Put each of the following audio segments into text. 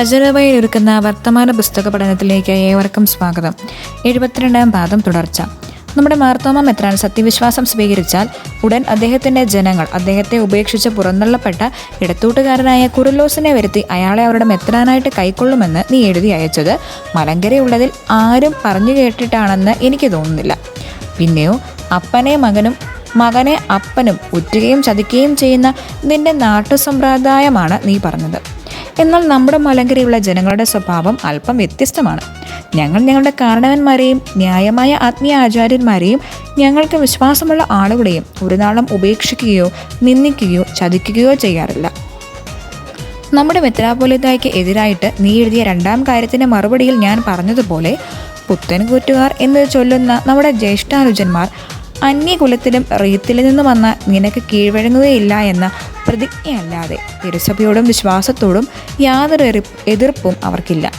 ഖജറവയിൽ ഒരുക്കുന്ന വർത്തമാന പുസ്തക പഠനത്തിലേക്ക് ഏവർക്കും സ്വാഗതം. എഴുപത്തിരണ്ടാം പാദം തുടർച്ച. നമ്മുടെ മാർത്തോമ മെത്രാൻ സത്യവിശ്വാസം സ്വീകരിച്ചാൽ ഉടൻ അദ്ദേഹത്തിന്റെ ജനങ്ങൾ അദ്ദേഹത്തെ ഉപേക്ഷിച്ച് പുറന്തള്ളപ്പെട്ട ഇടത്തൂട്ടുകാരനായ കുറുലോസിനെ വരുത്തി അയാളെ അവരുടെ മെത്രാനായിട്ട് കൈക്കൊള്ളുമെന്ന് നീ എഴുതി അയച്ചത് മലങ്കരയുള്ളതിൽ ആരും പറഞ്ഞു കേട്ടിട്ടാണെന്ന് എനിക്ക് തോന്നുന്നില്ല. പിന്നെയോ അപ്പനെ മകനും മകനെ അപ്പനും ഉറ്റുകയും ചതിക്കുകയും ചെയ്യുന്ന നിന്റെ നാട്ടു സമ്പ്രദായമാണ് നീ പറഞ്ഞത്. എന്നാൽ നമ്മുടെ മലങ്കരയുള്ള ജനങ്ങളുടെ സ്വഭാവം അല്പം വ്യത്യസ്തമാണ്. ഞങ്ങൾ ഞങ്ങളുടെ കാരണവന്മാരെയും ന്യായമായ ആത്മീയ ആചാര്യന്മാരെയും ഞങ്ങൾക്ക് വിശ്വാസമുള്ള ആളുകളെയും ഒരു നാളും ഉപേക്ഷിക്കുകയോ നിന്ദിക്കുകയോ ചതിക്കുകയോ ചെയ്യാറില്ല. നമ്മുടെ മെത്രാപോലിതായ്ക്ക് എതിരായിട്ട് നീ എഴുതിയ രണ്ടാം കാര്യത്തിന്റെ മറുപടിയിൽ ഞാൻ പറഞ്ഞതുപോലെ പുത്തൻകൂറ്റുകാർ എന്ന് ചൊല്ലുന്ന നമ്മുടെ ജ്യേഷ്ഠാനുജന്മാർ അന്യകുലത്തിലും റീത്തിൽ നിന്നും വന്ന നിനക്ക് കീഴ്വഴങ്ങുകയില്ല എന്ന പ്രതിജ്ഞയല്ലാതെ തിരുസഭയോടും വിശ്വാസത്തോടും യാതൊരു എതിർപ്പും അവർക്കില്ല.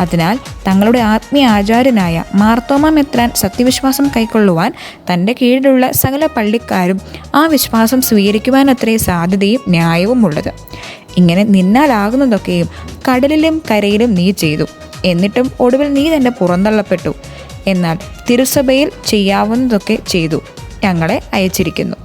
അതിനാൽ തങ്ങളുടെ ആത്മീയ ആചാര്യനായ മാർത്തോമ മെത്രാൻ സത്യവിശ്വാസം കൈക്കൊള്ളുവാൻ തന്റെ കീഴിലുള്ള സകല പള്ളിക്കാരും ആ വിശ്വാസം സ്വീകരിക്കുവാനത്രേ സാധ്യതയും ന്യായവും ഉള്ളത് ഇങ്ങനെ നിന്നാലാകുന്നതൊക്കെയും കടലിലും കരയിലും നീ ചെയ്തു. എന്നിട്ടും ഒടുവിൽ നീ തന്നെ പുറന്തള്ളപ്പെട്ടു. എന്നാൽ തിരുസഭയിൽ ചെയ്യാവുന്നതൊക്കെ ചെയ്തു. ഞങ്ങളെ അയച്ചിരിക്കുന്നു.